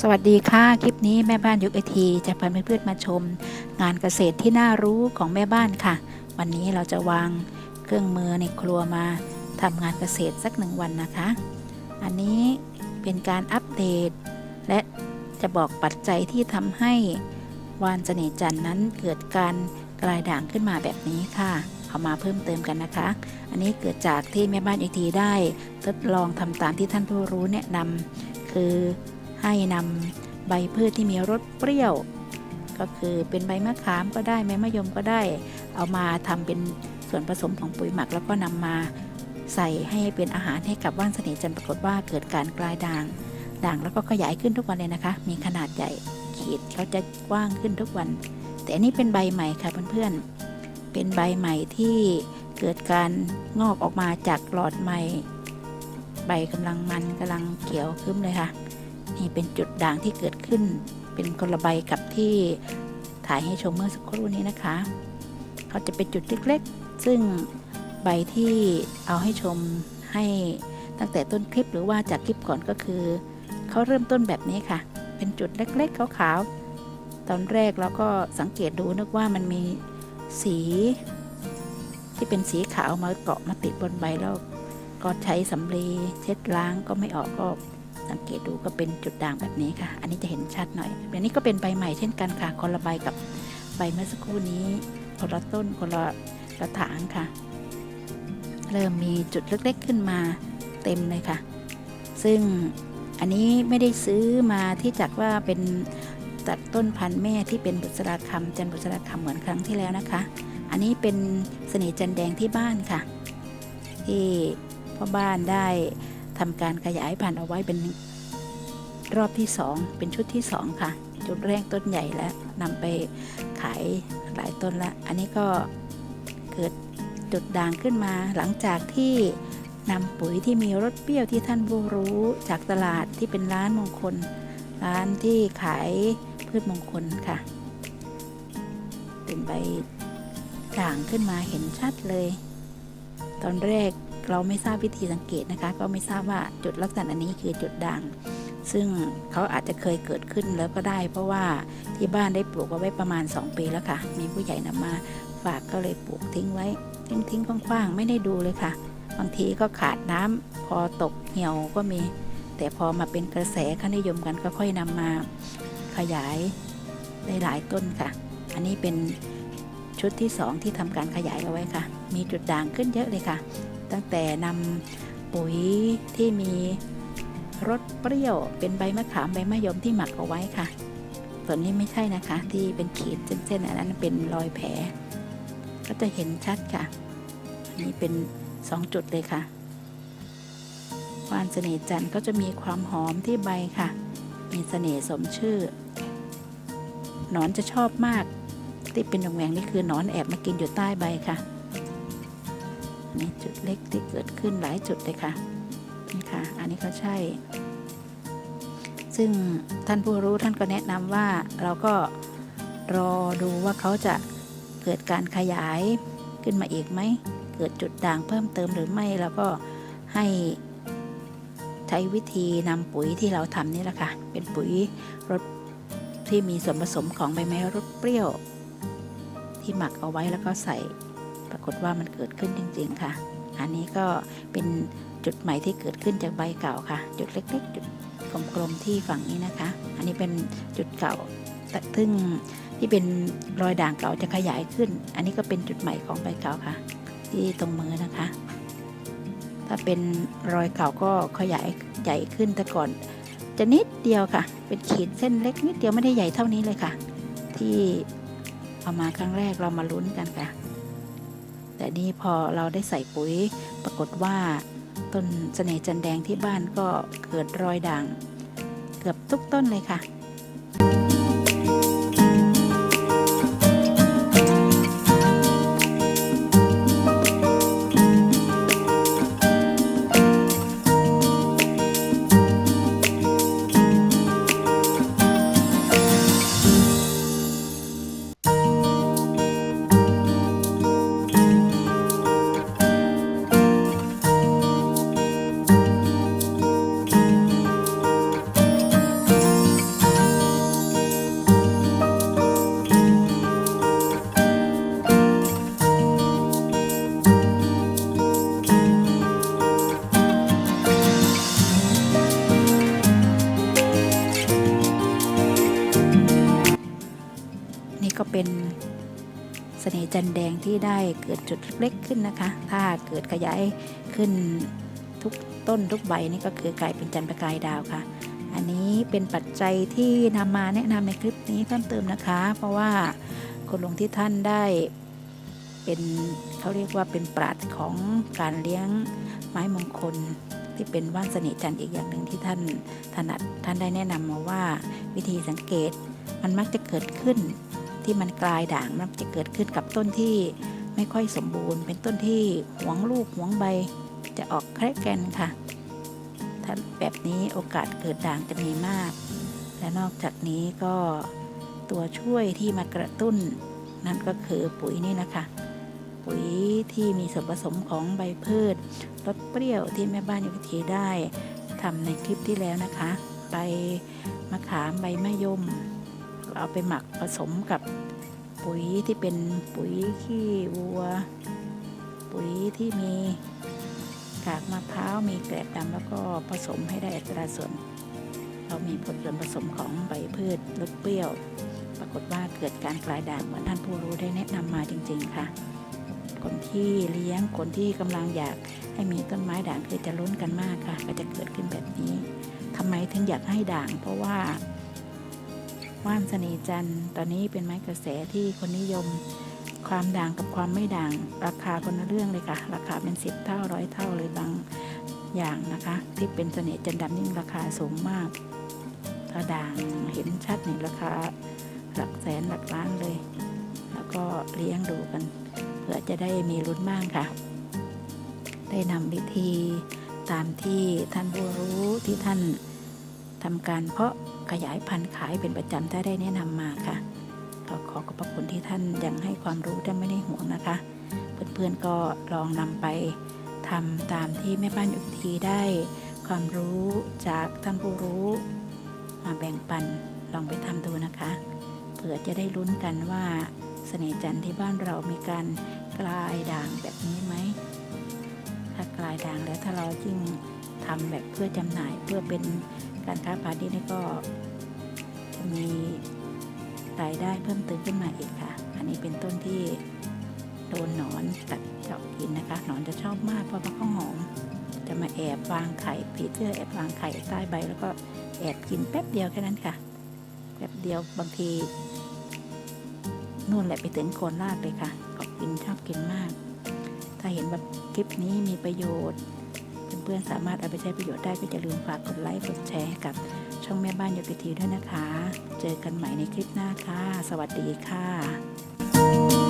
สวัสดีค่ะ คลิปนี้แม่บ้านยุคไอทีจะพาเพื่อนๆมาชม งานเกษตรที่น่ารู้ของแม่บ้านค่ะ วันนี้เราจะวางเครื่องมือในครัวมาทำงานเกษตรสักหนึ่งวันนะคะ อันนี้เป็นการอัปเดต และจะบอกปัจจัยที่ทำให้วานเสน่ห์จันทร์นั้นเกิดการกลายด่างขึ้นมาแบบนี้ค่ะเอามาเพิ่มเติมกันนะคะ อันนี้เกิดจากที่แม่บ้านไอทีได้ทดลองทำตามที่ท่านผู้รู้แนะนำคือ ให้นำใบพืชที่มีรสเปรี้ยว ก็คือเป็นใบมะขามก็ได้ใบมะยมก็ได้ เอามาทำเป็นส่วนผสมของปุ๋ยหมักแล้วก็นำมาใส่ให้เป็นอาหารให้กับว่านเสน่ห์จันปรากฏว่าเกิดการกลายด่าง ด่างแล้วก็ขยายขึ้นทุกวันเลยนะคะ มีขนาดใหญ่ขีดเขาจะกว้างขึ้นทุกวัน แต่อันนี้เป็นใบใหม่ค่ะเพื่อนๆ เป็นใบใหม่ที่เกิดการงอกออกมาจากหลอดใหม่ ใบกำลังมันกำลังเขียวขึ้นเลยค่ะ นี่เป็นจุดด่างที่เกิดขึ้น เป็นคนละใบกับที่ถ่ายให้ชมเมื่อสักครู่นี้นะคะเขาจะเป็นจุดเล็กๆ ซึ่งใบที่เอาให้ชมให้ตั้งแต่ต้นคลิปหรือว่าจากคลิปก่อนก็คือ เขาเริ่มต้นแบบนี้ค่ะ เป็นจุดเล็กๆขาวๆตอนแรกเราก็สังเกตดูนึกว่ามันมีสี ที่เป็นสีขาวมาเกาะมาติดบนใบแล้วก็ใช้สำลีเช็ดล้างก็ไม่ออกก็ สังเกตดูก็เป็นจุดด่างแบบนี้ค่ะ อันนี้จะเห็นชัดหน่อยแบบนี้ก็เป็นใบใหม่เช่นกันค่ะ คนละใบกับใบเมื่อสักครู่นี้ คนละต้นคนละกระถางค่ะ เริ่มมีจุดเล็กๆขึ้นมาเต็มเลยค่ะ ซึ่งอันนี้ไม่ได้ซื้อมาที่จากว่าเป็นจากต้นพันธุ์แม่ที่เป็นบุษราคำจันบุษราคำเหมือนครั้งที่แล้วนะคะ อันนี้เป็นเสน่ห์จันแดงที่บ้านค่ะ ที่พ่อบ้านได้ ทำการขยายพันธุ์เอาไว้เป็นรอบที่สองเป็นชุดที่สองค่ะ จุดแรกต้นใหญ่แล้วนำไปขายหลายต้นละอันนี้ก็เกิดจุดด่างขึ้นมาหลังจากที่นำปุ๋ยที่มีรสเปรี้ยวที่ท่านผู้รู้จากตลาดที่เป็นร้านมงคล ร้านที่ขายพืชมงคลค่ะ เป็นใบด่างขึ้นมาเห็นชัดเลย ตอนแรก เราไม่ทราบวิธีสังเกตนะคะ ก็ไม่ทราบว่าจุดลักษณะนี้คือจุดด่าง ซึ่งเขาอาจจะเคยเกิดขึ้นแล้วก็ได้ เพราะว่าที่บ้านได้ปลูกเอาไว้ประมาณ 2 ปีแล้วค่ะ มีผู้ใหญ่นำมาฝากก็เลยปลูกทิ้งไว้ ทิ้งทิ้งๆคว่างๆ ไม่ได้ดูเลยค่ะ บางทีก็ขาดน้ำพอตกเหี่ยวก็มี แต่พอมาเป็นกระแสเขานิยมกันก็ค่อยนำมาขยายได้หลายต้นค่ะ อันนี้เป็นชุดที่สองที่ทำการขยายเอาไว้ค่ะ มีจุดด่างขึ้นเยอะเลยค่ะ ตั้งแต่นำปุ๋ยที่มีรสเปรี้ยวเป็นใบมะขามใบมะยมที่หมักเอาไว้ค่ะ ส่วนนี้ไม่ใช่นะคะ ที่เป็นขีดเส้นๆอันนั้นเป็นรอยแผล ก็จะเห็นชัดค่ะนนี้เป็นสองจุดเลยค่ะวานเสน่ห์จันทร์ก็จะมีความหอมที่ใบค่ะ มีเสน่ห์สมชื่อ หนอนจะชอบมาก ที่เป็นแหวงนี่คือหนอนแอบมากินอยู่ใต้ใบค่ะ นี่จุดเล็กที่เกิดขึ้นหลายจุดเลยค่ะนี่ค่ะ อันนี้ก็ใช่ ซึ่งท่านผู้รู้ท่านก็แนะนำว่าเราก็รอดูว่าเขาจะเกิดการขยายขึ้นมาอีกไหม เกิดจุดด่างเพิ่มเติมหรือไม่แล้วก็ให้ใช้วิธีนำปุ๋ยที่เราทำนี่แหละค่ะ เป็นปุ๋ยรสที่มีส่วนผสมของใบไม้รสเปรี้ยว ที่หมักเอาไว้แล้วก็ใส่ ปรากฏว่ามันเกิดขึ้นจริง ๆ ค่ะ อันนี้ก็เป็นจุดใหม่ที่เกิดขึ้นจากใบเก่าค่ะ จุดเล็ก ๆ จุดกลมๆที่ฝั่งนี้นะคะ อันนี้เป็นจุดเก่าแต่ซึ่งที่เป็นรอยด่างเก่าจะขยายขึ้น อันนี้ก็เป็นจุดใหม่ของใบเก่าค่ะ ที่ตรงมือนะคะ ถ้าเป็นรอยเก่าก็ขยายใหญ่ขึ้นแต่ก่อน จะนิดเดียวค่ะ เป็นขีดเส้นเล็กนิดเดียวไม่ได้ใหญ่เท่านี้เลยค่ะ ที่เอามาครั้งแรกเรามาลุ้นกันค่ะ แต่นี่พอเราได้ใส่ปุ๋ย ปรากฏว่าต้นเสน่ห์จันแดงที่บ้านก็เกิดรอยด่าง เกือบทุกต้นเลยค่ะ เป็นเสน่ห์จันแดงที่ได้เกิดจุดเล็กๆขึ้นนะคะ ถ้าเกิดขยายขึ้นทุกต้นทุกใบนี่ก็คือกลายเป็นจันทประกายดาวค่ะ อันนี้เป็นปัจจัยที่นำมาแนะนำในคลิปนี้เพิ่มเติมนะคะ เพราะว่าคุณลุงที่ท่านได้เป็นเขาเรียกว่าเป็นปราชของการเลี้ยงไม้มงคลที่เป็นว่านเสน่ห์จันทร์อีกอย่างหนึ่งที่ท่านถนัดท่านได้แนะนำมาว่าวิธีสังเกตมันมักจะเกิดขึ้น ที่มันกลายด่างมักจะเกิดขึ้นกับต้นที่ไม่ค่อยสมบูรณ์ เป็นต้นที่หวงลูกหวงใบ จะออกแครกแกนค่ะถ้าแบบนี้โอกาสเกิดด่างจะมีมาก และนอกจากนี้ก็ตัวช่วยที่มากระตุ้น นั่นก็คือปุ๋ยนี่นะคะ ปุ๋ยที่มีส่วนผสมของใบพืชรสเปรี้ยวที่แม่บ้านยุพิธีได้ทำในคลิปที่แล้วนะคะ ใบมะขามใบมะยม เอาไปหมักผสมกับปุ๋ยที่เป็นปุ๋ยขี้วัว ปุ๋ยที่มีกากมะพร้าวมีแกลบดำแล้วก็ผสมให้ได้อัตราส่วน เรามีผลส่วนผสมของใบพืชรสเปรี้ยว ปรากฏว่าเกิดการกลายด่างเหมือนท่านผู้รู้ได้แนะนำมาจริง ๆ ค่ะ คนที่เลี้ยงคนที่กำลังอยากให้มีต้นไม้ด่างคือจะลุ้นกันมากค่ะ ก็จะเกิดขึ้นแบบนี้ทำไมถึงอยากให้ด่าง เพราะว่า ว่านเสน่ห์จันตอนนี้เป็นไม้กระแสที่คนนิยม ความด่างกับความไม่ด่าง ราคาคนละเรื่องเลยค่ะ ราคาเป็นสิบเท่าร้อยเท่าเลยบางอย่างนะคะ ที่เป็นเสน่ห์จันดำนี่ราคาสูงมาก ถ้าด่างเห็นชัดนี่ราคาหลักแสนหลักล้านเลย แล้วก็เลี้ยงดูกันเพื่อจะได้มีลุ้นบ้างค่ะ ได้นำวิธีตามที่ท่านผู้รู้ที่ท่านทำการเพราะ ขยายพันธุ์ขายเป็นประจำถ้าได้แนะนำมาค่ะก็ขอขอบพระคุณที่ท่านยังให้ความรู้ท่านไม่ได้ห่วงนะคะ เพื่อนๆก็ลองนำไปทำตามที่แม่บ้านยุทีได้ความรู้จากท่านผู้รู้มาแบ่งปันลองไปทำดูนะคะเผื่อจะได้ลุ้นกันว่าเสน่ห์จันทร์ที่บ้านเรามีการกลายด่างแบบนี้ไหมถ้ากลายด่างแล้วถ้าเรายิ่งทำแบบเพื่อจำหน่ายเพื่อเป็น การค้าพาณิชย์นี่ก็จะมีรายได้เพิ่มเติมขึ้นมาอีกค่ะ อันนี้เป็นต้นที่โดนหนอนกัดเจาะกินนะคะ หนอนจะชอบมากเพราะว่าเขาหอม จะมาแอบวางไข่ผีเสื้อแอบวางไข่ใต้ใบ แล้วก็แอบกินแป๊บเดียวแค่นั้นค่ะ แป๊บเดียวบางทีนู่นแหละไปถึงโคนรากเลยค่ะ ก็กินชอบกินมาก ถ้าเห็นแบบคลิปนี้มีประโยชน์ เพื่อนๆสามารถเอาไปใช้ประโยชน์ได้ก็จะลืมฝากกดไลค์กดแชร์กับช่องแม่บ้านโยกทีด้วยนะคะ เจอกันใหม่ในคลิปหน้าค่ะ สวัสดีค่ะ